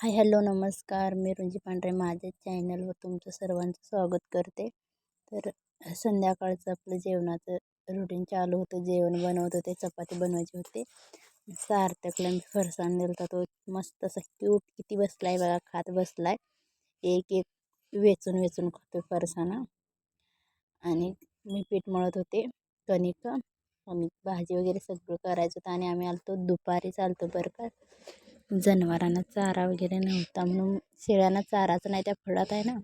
Hi hello नमस्कार. मी रुंजी पांढरे माझ्या चॅनलवर तुमचं सर्वांचं स्वागत करते. तर संध्याकाळचं आपलं जेवणाचं रुटीन चालू होतं. जेवण बनवत होते चपाती बनवायची होते. सार्थकला मी फरसाण दिला होता तो मस्त असं क्यूट किती बसला आहे बघा खात बसला आहे एक एक वेचून वेचून खातो फरसाणा. आणि मी पीठ मळत होते कणिक. आणि भाजी वगैरे सगळं करायचं होतं आणि आम्ही आलतो दुपारी चालतो बरं का. जनावरांना चारा वगैरे नव्हता. म्हणून शेळ्यांना चाराच नाही त्या फळात आहे ना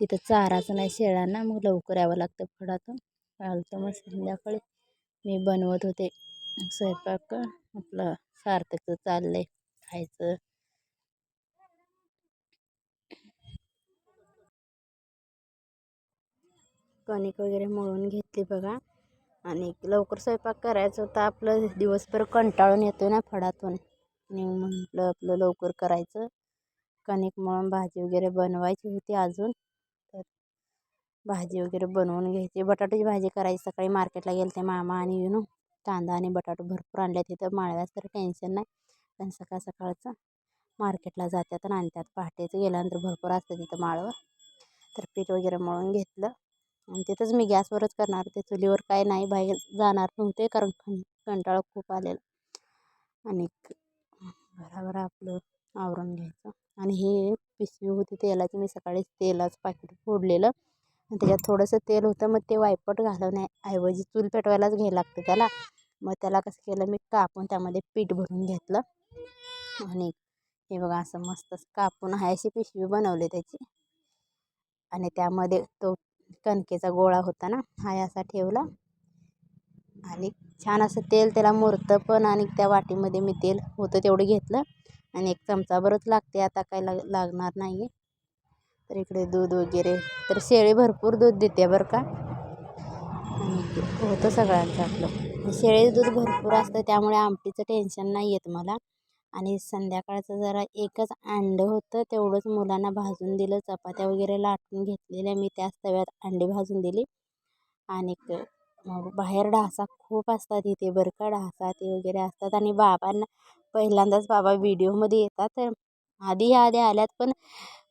तिथं चाराचं नाही शेळ्यांना मग लवकर यावं लागतं फळातून आलतं मग संध्याकाळी मी बनवत होते स्वयंपाक. आपलं सार्थकचं चाललं आहे खायचं. कणिक वगैरे मळून घेतली बघा. आणि लवकर स्वयंपाक करायचं होतं. आपलं दिवसभर कंटाळून येतो ना फळातून. आणि म्हटलं आपलं लवकर करायचं. कणिक मळून भाजी वगैरे बनवायची होती अजून. तर भाजी वगैरे बनवून घ्यायची. बटाट्याची भाजी करायची. सकाळी मार्केटला गेले ते मामा आणि येऊन कांदा आणि बटाटो भरपूर आणले तिथं. माळव्यास तर टेन्शन नाही. पण सकाळ सकाळचं मार्केटला जातात आणि आणतात पहाटेचं गेल्यानंतर भरपूर असतं तिथं माळवं. तर पीठ वगैरे मळून घेतलं. आणि तिथंच मी गॅसवरच करणार. ते चुलीवर काय नाही. बाहेर जाणार नव्हते कारण कंटाळा खूप आलेला. आणि भराभर आपलं आवरून घ्यायचं. आणि हे पिशवी होती तेलाची मी सकाळी तेलाचं पाकिट फोडलेलं. आणि त्याच्यात थोडंसं तेल होतं मग ते वायपट घालवण्याऐवजी चूल पेटवायलाच घ्यायला लागतं त्याला. मग त्याला कसं केलं मी कापून त्यामध्ये पीठ भरून घेतलं. आणि हे बघा असं मस्त कापून आहे अशी पिशवी बनवली त्याची. आणि त्यामध्ये तो कणकेचा गोळा होता ना हा असा ठेवला. आणि छान असं तेल त्याला मुरतं पण आणि त्या वाटीमध्ये मी तेल होतं तेवढं घेतलं. आणि एक चमचाभरच लागते आता काय लाग लागणार नाही आहे तर इकडे दूध वगैरे तर शेळी भरपूर दूध देते बरं का. आणि होतं सगळ्यांचं आपलं. शेळी दूध भरपूर असतं त्यामुळे आमटीचं टेन्शन नाही येत मला. आणि संध्याकाळचं जरा एकच अंडं होतं तेवढंच मुलांना भाजून दिलं. चपात्या वगैरे लाटून घेतलेल्या मी त्याच तव्यात अंडी भाजून दिली. आणि मग बाहेर ढासा खूप असतात इथे बरं का ढासा ते वगैरे असतात आणि बाबांना पहिल्यांदाच बाबा व्हिडिओमध्ये येतात. तर आधी ह्या आधी आल्यात पण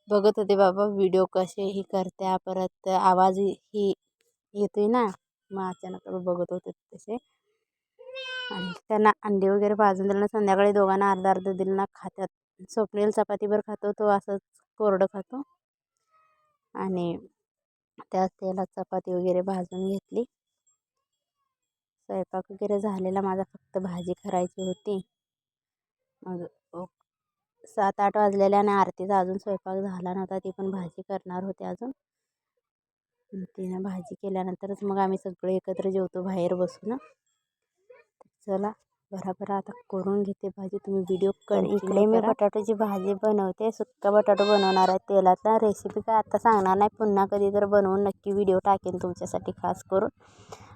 बघत होते बाबा व्हिडिओ कसे हे करत्या परत आवाज ही येतोय ना. मग अचानक बघत होते तसे. आणि त्यांना अंडे वगैरे भाजून दिलं ना संध्याकाळी दोघांना अर्धा अर्धा दिलं ना खात्यात. स्वप्नील चपातीभर खातो तो असंच कोरडं खातो. आणि त्याच तेलात चपाती वगैरे भाजून घेतली. स्वयंपाक वगैरे झालेला माझा फक्त भाजी करायची होती. मग सात आठ वाजलेल्या आणि आरतीचा अजून स्वयंपाक झाला नव्हता ती पण भाजी करणार होते अजून. तिनं भाजी केल्यानंतरच मग आम्ही सगळे एकत्र जेवतो बाहेर बसून. चला बराबर आता करून घेते भाजी तुम्ही व्हिडिओ कर इकडे मी बटाट्याची भाजी बनवते सुक्का बटाटो बनवणार आहे तेलातला. रेसिपी काय आता सांगणार नाही पुन्हा कधी तर बनवून नक्की व्हिडिओ टाकेन तुमच्यासाठी खास करून.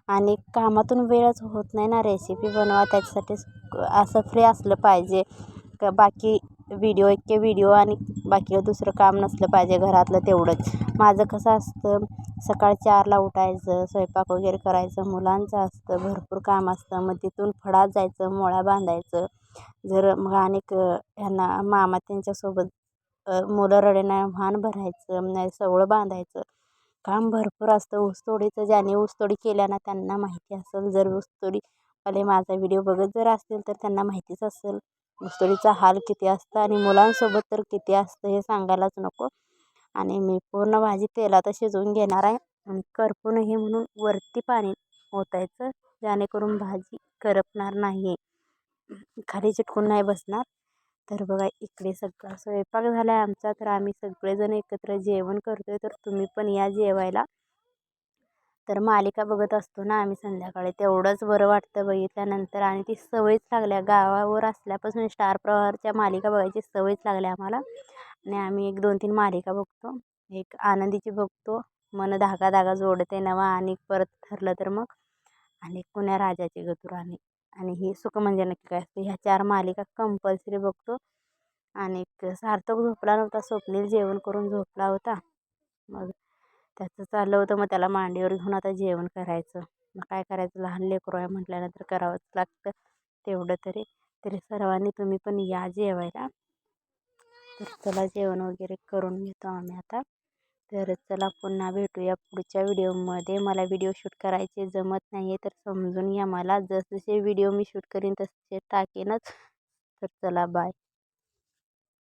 आणि कामातून वेळच होत नाही ना रेसिपी बनवा त्याच्यासाठी असं फ्री असलं पाहिजे. का बाकी व्हिडिओ इतके व्हिडिओ आणि बाकी दुसरं काम नसलं पाहिजे घरातलं तेवढंच. माझं कसं असतं सकाळी चारला उठायचं स्वयंपाक वगैरे करायचं मुलांचं असतं भरपूर काम असतं. मग तिथून फडात जायचं मोळा बांधायचं. जर मग अनेक ह्यांना मामा त्यांच्यासोबत मुलं रडेना भान भरायचं नाही सवळं बांधायचं. काम भरपूर असतं. ऊसतोडीचं ज्याने ऊसतोडी केल्या ना त्यांना माहिती असेल. जर ऊसतोडी वाले माझा व्हिडिओ बघत जर असतील तर त्यांना माहितीच असेल. ऊसतोडीचा हाल किती असतं आणि मुलांसोबत तर किती असतं हे सांगायलाच नको. आणि मी पूर्ण भाजी तेलात शिजवून घेणार आहे. आणि करपू नये म्हणून वरती पाणी ओतायचं. जेणेकरून भाजी करपणार नाही खाली चिटकून नाही बसणार. तर बघा इकडे सगळा स्वयंपाक झाला आहे आमचा. तर आम्ही सगळेजण एकत्र जेवण करतो आहे तर तुम्ही पण या जेवायला. तर मालिका बघत असतो ना आम्ही संध्याकाळी. तेवढंच बरं वाटतं बघितल्यानंतर. आणि ती सवयच लागल्या. गावावर असल्यापासून स्टार प्रवारच्या मालिका बघायची सवयच लागल्या आम्हाला. आणि आम्ही एक दोन तीन मालिका बघतो. एक आनंदीची बघतो. मन धागा धागा जोडते नवा. आणि परत ठरलं तर मग. आणि कुण्या राजाची गतुराणी आणि ही सुख म्हणजे नक्की काय असते? ह्या चार मालिका कंपल्सरी बघतो. आणि सार्थक झोपला नव्हता स्वप्नील जेवण करून झोपला होता. मग त्याचं चाललं होतं मग त्याला मांडीवर घेऊन आता जेवण करायचं. मग काय करायचं? लहान लेकरू आहे म्हटल्यानंतर करावंच लागतं. तेवढं तरी तरी सर्वांनी तुम्ही पण या जेवायला. तर चला जेवण वगैरे करून घेतो आम्ही आता. तर चला पुन्हा भेटूया पुढच्या व्हिडिओमध्ये. मला व्हिडिओ शूट करायचे जमत नाही आहे तर समजून घ्या मला. जसजसे व्हिडिओ मी शूट करीन तसे टाकेनच. तर चला बाय.